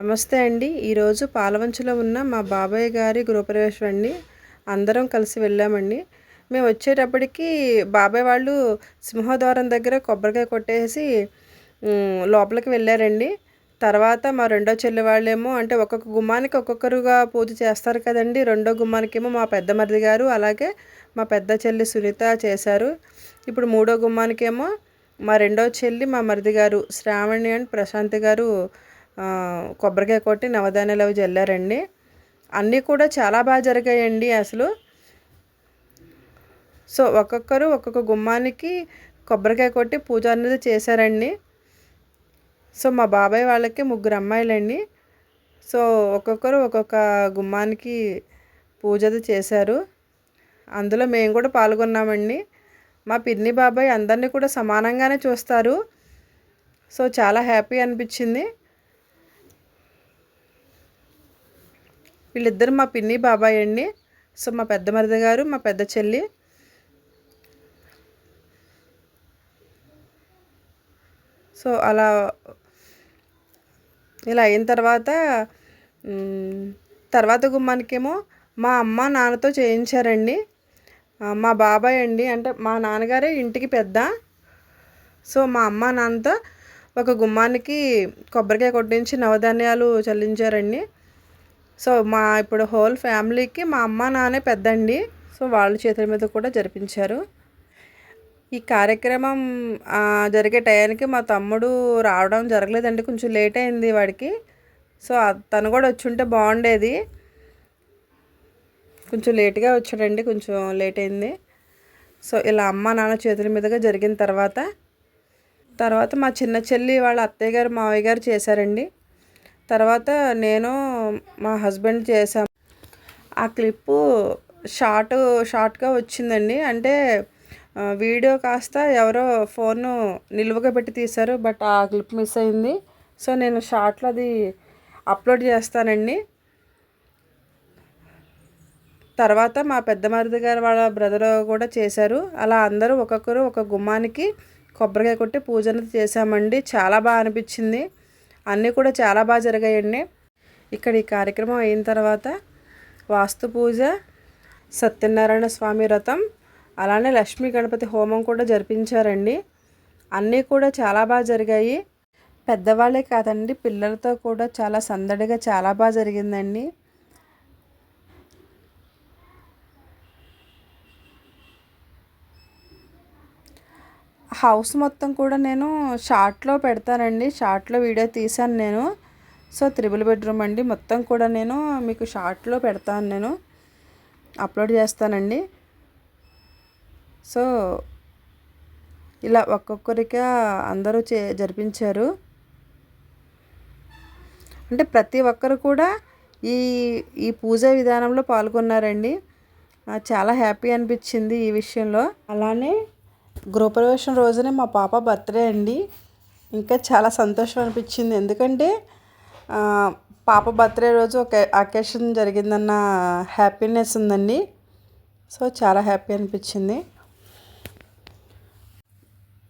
నమస్తే అండి. ఈరోజు పాలవంచులో ఉన్న మా బాబాయ్ గారి గృహప్రవేశం అండి అందరం కలిసి వెళ్ళామండి. మేము వచ్చేటప్పటికి బాబాయ్ వాళ్ళు సింహద్వారం దగ్గర కొబ్బరికాయ కొట్టేసి లోపలికి వెళ్ళారండి. తర్వాత మా రెండో చెల్లి వాళ్ళేమో అంటే ఒక్కొక్క గుమ్మానికి ఒక్కొక్కరుగా పూజ చేస్తారు కదండి. రెండో గుమ్మానికేమో మా పెద్ద మరిది గారు అలాగే మా పెద్ద చెల్లి సునీత చేశారు. ఇప్పుడు మూడో గుమ్మానికేమో మా రెండో చెల్లి మా మరిది గారు శ్రావణి అండ్ ప్రశాంత్ గారు కొబ్బరికాయ కొట్టి నవధాన్యాలు అవి జల్లారండి. అన్నీ కూడా చాలా బాగా జరిగాయండి అసలు. సో ఒక్కొక్కరు ఒక్కొక్క గుమ్మానికి కొబ్బరికాయ కొట్టి పూజ అనేది చేశారండి. సో మా బాబాయ్ వాళ్ళకి ముగ్గురు అమ్మాయిలండి. సో ఒక్కొక్కరు ఒక్కొక్క గుమ్మానికి పూజ అది చేశారు. అందులో మేము కూడా పాల్గొన్నామండి. మా పిన్ని బాబాయ్ అందరినీ కూడా సమానంగానే చూస్తారు. సో చాలా హ్యాపీ అనిపించింది. వీళ్ళిద్దరు మా పిన్ని బాబాయ్ అండి. సో మా పెద్ద మరిది గారు మా పెద్ద చెల్లి. సో అలా ఇలా అయిన తర్వాత తర్వాత గుమ్మానికేమో మా అమ్మ నాన్నతో చేయించారండి. మా బాబాయ్ అండి. అంటే మా నాన్నగారే ఇంటికి పెద్ద. సో మా అమ్మ నాన్నతో ఒక గుమ్మానికి కొబ్బరికాయ కొట్టించి నవధాన్యాలు చెల్లించారండి. సో మా ఇప్పుడు హోల్ ఫ్యామిలీకి మా అమ్మ నాన్నే పెద్దండి. సో వాళ్ళ చేతుల మీద కూడా జరిపించారు. ఈ కార్యక్రమం జరిగే టయానికి మా తమ్ముడు రావడం జరగలేదండి. కొంచెం లేట్ అయింది వాడికి. సో తను కూడా వచ్చి ఉంటే బాగుండేది. కొంచెం లేట్గా వచ్చాడండి కొంచెం లేట్ అయింది. సో ఇలా అమ్మ నాన్న చేతుల మీదుగా జరిగిన తర్వాత తర్వాత మా చిన్న చెల్లి వాళ్ళ అత్తయ్య గారు మావయ్య గారు చేశారండి. తర్వాత నేను మా హస్బెండ్ చేసాం ఆ క్లిప్పు షార్ట్ షార్ట్గా వచ్చిందండి. అంటే వీడియో కాస్త ఎవరో ఫోన్ను నిలువగా పెట్టి తీశారు బట్ ఆ క్లిప్ మిస్ అయింది. సో నేను షార్ట్లో అది అప్లోడ్ చేస్తానండి. తర్వాత మా పెద్ద మరిది గారు వాళ్ళ బ్రదర్ కూడా చేశారు. అలా అందరూ ఒక్కొక్కరు ఒక గుమ్మానికి కొబ్బరికాయ కొట్టి పూజ చేశామండి. చాలా బాగా అనిపించింది. అన్నీ కూడా చాలా బాగా జరిగాయండి. ఇక్కడ ఈ కార్యక్రమం అయిన తర్వాత వాస్తు పూజ సత్యనారాయణ స్వామి వ్రతం అలానే లక్ష్మీ గణపతి హోమం కూడా జరిపించారండి. అన్నీ కూడా చాలా బాగా జరిగాయి. పెద్దవాళ్ళే కాదండి పిల్లలతో కూడా చాలా సందడిగా చాలా బాగా జరిగిందండి. హౌస్ మొత్తం కూడా నేను షార్ట్లో పెడతానండి. షార్ట్లో వీడియో తీశాను నేను. సో త్రిబుల్ బెడ్రూమ్ అండి. మొత్తం కూడా నేను మీకు షార్ట్లో పెడతాను నేను. అప్లోడ్ చేస్తానండి. సో ఇలా ఒక్కొక్కరిగా అందరూ చే జరిపించారు. అంటే ప్రతి ఒక్కరు కూడా ఈ ఈ పూజా విధానంలో పాల్గొన్నారండి. చాలా హ్యాపీ అనిపించింది ఈ విషయంలో. అలానే గృహప్రవేశం రోజునే మా పాప బర్త్డే అండి. ఇంకా చాలా సంతోషం అనిపించింది. ఎందుకంటే పాప బర్త్డే రోజు ఒక అకేషన్ జరిగిందన్న హ్యాపీనెస్ ఉందండి. సో చాలా హ్యాపీ అనిపించింది.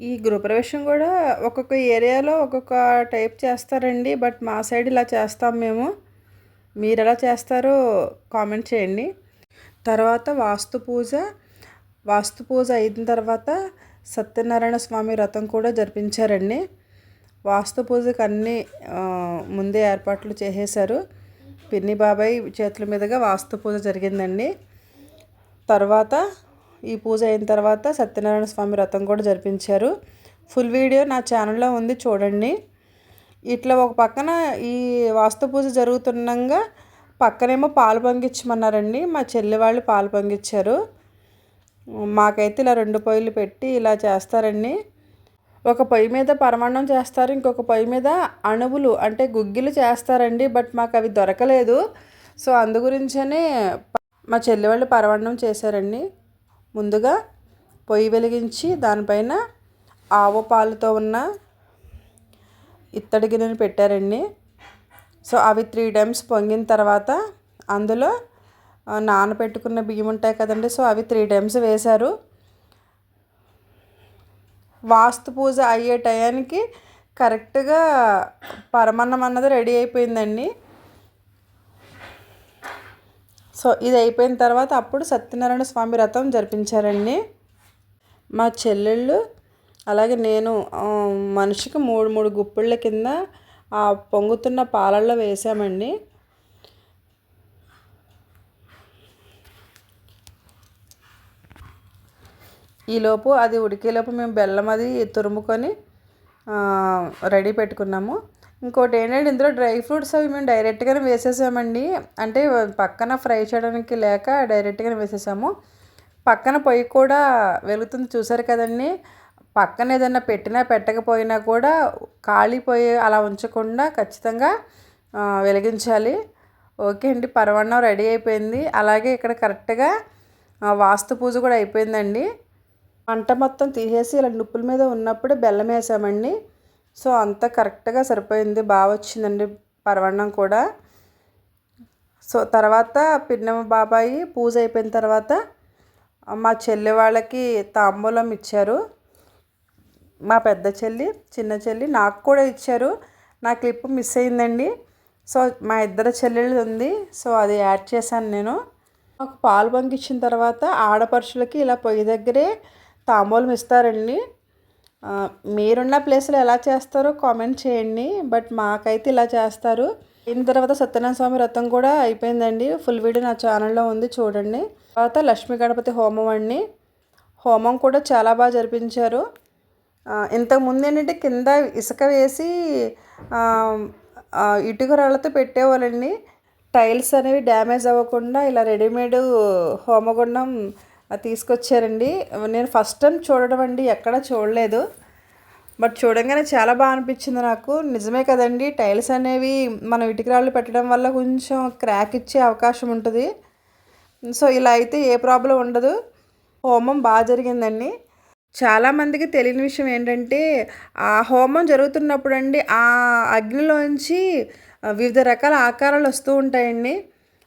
ఈ గృహప్రవేశం కూడా ఒక్కొక్క ఏరియాలో ఒక్కొక్క టైప్ చేస్తారండి. బట్ మా సైడ్ ఇలా చేస్తాం మేము. మీరు ఎలా చేస్తారో కామెంట్ చేయండి. తర్వాత వాస్తు పూజ వాస్తు పూజ అయిన తర్వాత సత్యనారాయణ స్వామి వ్రతం కూడా జరిపించారండి. వాస్తు పూజకు అన్నీ ముందే ఏర్పాట్లు చేసేశారు. పిన్ని బాబాయ్ చేతుల మీదుగా వాస్తు పూజ జరిగిందండి. తర్వాత ఈ పూజ అయిన తర్వాత సత్యనారాయణ స్వామి వ్రతం కూడా జరిపించారు. ఫుల్ వీడియో నా ఛానల్లో ఉంది చూడండి. ఇట్లా ఒక పక్కన ఈ వాస్తు పూజ జరుగుతుండగా పక్కనేమో పాలు పొంగిచ్చమన్నారండి మా చెల్లి వాళ్ళు పాలు పొంగిచ్చారు మాకైతే ఇలా రెండు పొయ్యిలు పెట్టి ఇలా చేస్తారండి. ఒక పొయ్యి మీద పరమాన్నం చేస్తారు ఇంకొక పొయ్యి మీద అణువులు అంటే గుగ్గిలు చేస్తారండి బట్ మాకు అవి దొరకలేదు. సో అందు గురించనే మా చెల్లి వాళ్ళు పరమాన్నం చేశారండి. ముందుగా పొయ్యి వెలిగించి దానిపైన ఆవు పాలతో ఉన్న ఇత్తడి గిన్నెను పెట్టారండి. సో అవి త్రీ టైమ్స్ పొంగిన తర్వాత అందులో నానబెట్టుకున్న బియ్యం ఉంటాయి కదండి సో అవి త్రీ టైమ్స్ వేశారు. వాస్తు పూజ అయ్యే టయానికి కరెక్ట్గా పరమన్నం అన్నది రెడీ అయిపోయిందండి. సో ఇది అయిపోయిన తర్వాత అప్పుడు సత్యనారాయణ స్వామి రథం జరిపించారండి. మా చెల్లెళ్ళు అలాగే నేను మనిషికి మూడు మూడు గుప్పిళ్ళ కింద ఆ పొంగుతున్న పాలల్లో వేసామండి. ఈలోపు అది ఉడికేలోపు మేము బెల్లం అది తురుముకొని రెడీ పెట్టుకున్నాము. ఇంకోటి ఏంటంటే ఇందులో డ్రై ఫ్రూట్స్ అవి మేము డైరెక్ట్గానే వేసేసామండి. అంటే పక్కన ఫ్రై చేయడానికి లేక డైరెక్ట్గానే వేసేసాము. పక్కన పొయ్యి కూడా వెలుగుతుంది చూసారు కదండి. పక్కన ఏదైనా పెట్టినా పెట్టకపోయినా కూడా కాలిపోయి అలా ఉంచకుండా ఖచ్చితంగా వెలిగించాలి. ఓకే అండి పరవన్నం రెడీ అయిపోయింది. అలాగే ఇక్కడ కరెక్ట్గా వాస్తు పూజ కూడా అయిపోయిందండి. మంట మొత్తం తీసేసి ఇలా నిప్పుల మీద ఉన్నప్పుడు బెల్లం వేసామండి. సో అంతా కరెక్ట్గా సరిపోయింది. బాగా వచ్చిందండి పరవన్నం కూడా. సో తర్వాత పిన్నమ్మ బాబాయి పూజ అయిపోయిన తర్వాత మా చెల్లి వాళ్ళకి తాంబూలం ఇచ్చారు. మా పెద్ద చెల్లి చిన్న చెల్లి నాకు కూడా ఇచ్చారు. నా క్లిప్ మిస్ అయిందండి. సో మా ఇద్దరు చెల్లెళ్ళు ఉంది. సో అది యాడ్ చేశాను నేను. మాకు పాలు పంపించిన తర్వాత ఆడపరుషులకి ఇలా పొయ్యి దగ్గరే తాంబూలం ఇస్తారండి. మీరున్న ప్లేస్లో ఎలా చేస్తారో కామెంట్ చేయండి. బట్ మాకైతే ఇలా చేస్తారు. అయిన తర్వాత సత్యనారాయణ స్వామి వ్రతం కూడా అయిపోయిందండి. ఫుల్ వీడియో నా ఛానల్లో ఉంది చూడండి. తర్వాత లక్ష్మీ గణపతి హోమం అండి. హోమం కూడా చాలా బాగా జరిపించారు. ఇంతకుముందు ఏంటంటే కింద ఇసుక వేసి ఇటుక రాళ్ళతో పెట్టేవాళ్ళండి. టైల్స్ అనేవి డ్యామేజ్ అవ్వకుండా ఇలా రెడీమేడ్ హోమగుండం తీసుకొచ్చారండి. నేను ఫస్ట్ టైం చూడడం అండి ఎక్కడ చూడలేదు. బట్ చూడంగానే చాలా బాగా అనిపించింది నాకు. నిజమే కదండి టైల్స్ అనేవి మనం ఇటుకరాళ్ళు పెట్టడం వల్ల కొంచెం క్రాక్ ఇచ్చే అవకాశం ఉంటుంది. సో ఇలా అయితే ఏ ప్రాబ్లం ఉండదు. హోమం బాగా జరిగిందండి. చాలామందికి తెలియని విషయం ఏంటంటే ఆ హోమం జరుగుతున్నప్పుడు అండి ఆ అగ్నిలోంచి వివిధ రకాల ఆకారాలు వస్తూ ఉంటాయండి.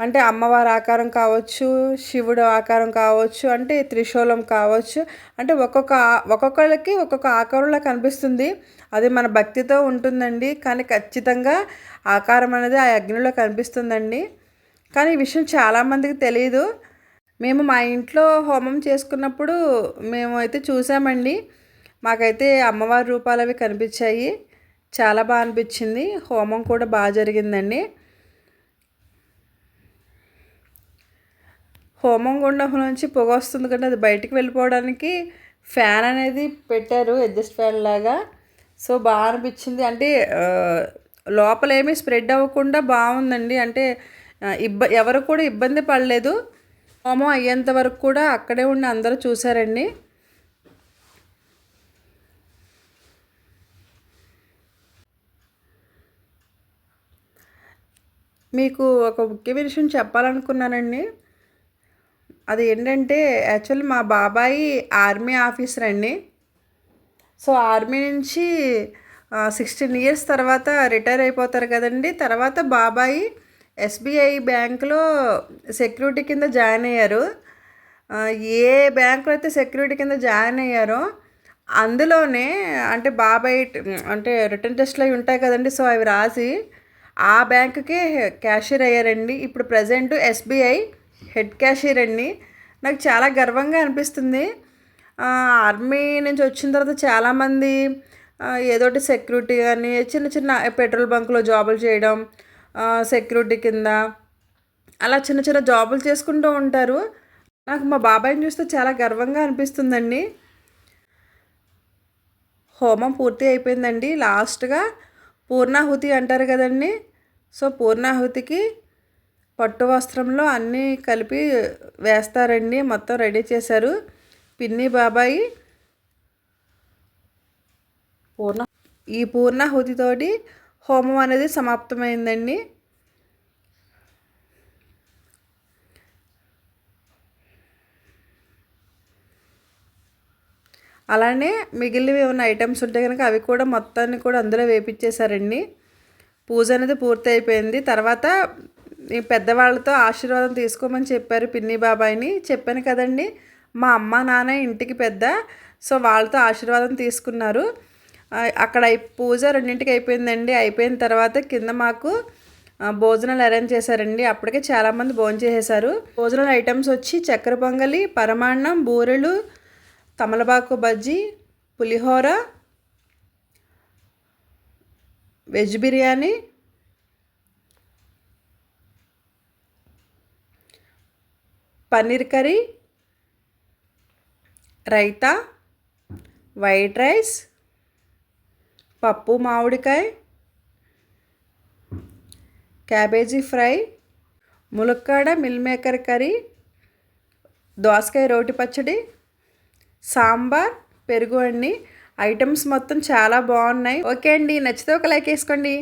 అంటే అమ్మవారి ఆకారం కావచ్చు శివుడు ఆకారం కావచ్చు అంటే త్రిశూలం కావచ్చు. అంటే ఒక్కొక్క ఒక్కొక్కళ్ళకి ఒక్కొక్క ఆకారంలో కనిపిస్తుంది. అది మన భక్తితో ఉంటుందండి. కానీ ఖచ్చితంగా ఆకారం అనేది ఆ అగ్నిలో కనిపిస్తుందండి. కానీ ఈ విషయం చాలామందికి తెలియదు మేము మా ఇంట్లో హోమం చేసుకున్నప్పుడు మేము అయితే చూసామండి. మాకైతే అమ్మవారి రూపాలు అవి కనిపించాయి. చాలా బాగా అనిపించింది. హోమం కూడా బాగా జరిగిందండి. హోమం గుండం నుంచి పొగ వస్తుంది కదా అది బయటికి వెళ్ళిపోవడానికి ఫ్యాన్ అనేది పెట్టారు అడ్జస్ట్ ఫ్యాన్ లాగా. సో బాగా అనిపించింది. అంటే లోపల ఏమీ స్ప్రెడ్ అవ్వకుండా బాగుందండి. అంటే ఇబ్బ ఎవరు కూడా ఇబ్బంది పడలేదు. హోమం అయ్యేంత వరకు కూడా అక్కడే ఉండి అందరూ చూసారండి మీకు ఒక ముఖ్య విషయం చెప్పాలనుకున్నానండి. అది ఏంటంటే యాక్చువల్ మా బాబాయి ఆర్మీ ఆఫీసర్ అండి. సో ఆర్మీ నుంచి సిక్స్టీన్ ఇయర్స్ తర్వాత రిటైర్ అయిపోతారు కదండి. తర్వాత బాబాయి ఎస్బీఐ బ్యాంకులో సెక్యూరిటీ కింద జాయిన్ అయ్యారు. ఏ బ్యాంకులో అయితే సెక్యూరిటీ కింద జాయిన్ అయ్యారో అందులోనే అంటే బాబాయ్ అంటే రిటర్న్ టెస్ట్లు అవి ఉంటాయి కదండి. సో అవి రాసి ఆ బ్యాంకుకే క్యాషియర్ అయ్యారండి. ఇప్పుడు ప్రజెంట్ ఎస్బీఐ హెడ్ క్యాషియర్ అండి నాకు చాలా గర్వంగా అనిపిస్తుంది. ఆర్మీ నుంచి వచ్చిన తర్వాత చాలామంది ఏదోటి సెక్యూరిటీ కానీ చిన్న చిన్న పెట్రోల్ బంక్లో జాబులు చేయడం సెక్యూరిటీ కింద అలా చిన్న చిన్న జాబులు చేసుకుంటూ ఉంటారు. నాకు మా బాబాయ్ని చూస్తే చాలా గర్వంగా అనిపిస్తుందండి. హోమం పూర్తి అయిపోయిందండి. లాస్ట్గా పూర్ణాహుతి అంటారు కదండి. సో పూర్ణాహుతికి పట్టు వస్త్రంలో అన్నీ కలిపి వేస్తారండి. మొత్తం రెడీ చేశారు. పిన్ని బాబాయి. పూర్ణ. ఈ పూర్ణాహుతితోటి హోమం అనేది సమాప్తమైందండి. అలానే మిగిలినవి ఏమైనా ఐటమ్స్ ఉంటే కనుక అవి కూడా మొత్తాన్ని కూడా అందులో వేపించేశారండి పూజ అనేది పూర్తి అయిపోయింది తర్వాత పెద్దవాళ్ళతో ఆశీర్వాదం తీసుకోమని చెప్పారు పిన్ని బాబాయిని. చెప్పాను కదండి మా అమ్మ నాన్న ఇంటికి పెద్ద సో వాళ్ళతో ఆశీర్వాదం తీసుకున్నారు. అక్కడ పూజ రెండింటికి అయిపోయిందండి. అయిపోయిన తర్వాత కింద మాకు భోజనాలు అరేంజ్ చేశారండి. అప్పటికే చాలామంది భోజనం చేసేసారు భోజనాల ఐటమ్స్ వచ్చి చక్కెర పొంగలి పరమాన్నం బూరెలు తమలపాకు bajji pulihora veg biryani paneer curry raita white rice పప్పు మామిడికాయ క్యాబేజీ ఫ్రై ములక్కాడ మిల్ మేకర్ కర్రీ దోసకాయ రోటి పచ్చడి సాంబార్ పెరుగు అండి ఐటమ్స్ మొత్తం చాలా బాగున్నాయి. ఓకే అండి నచ్చితే ఒక లైక్ వేసుకోండి.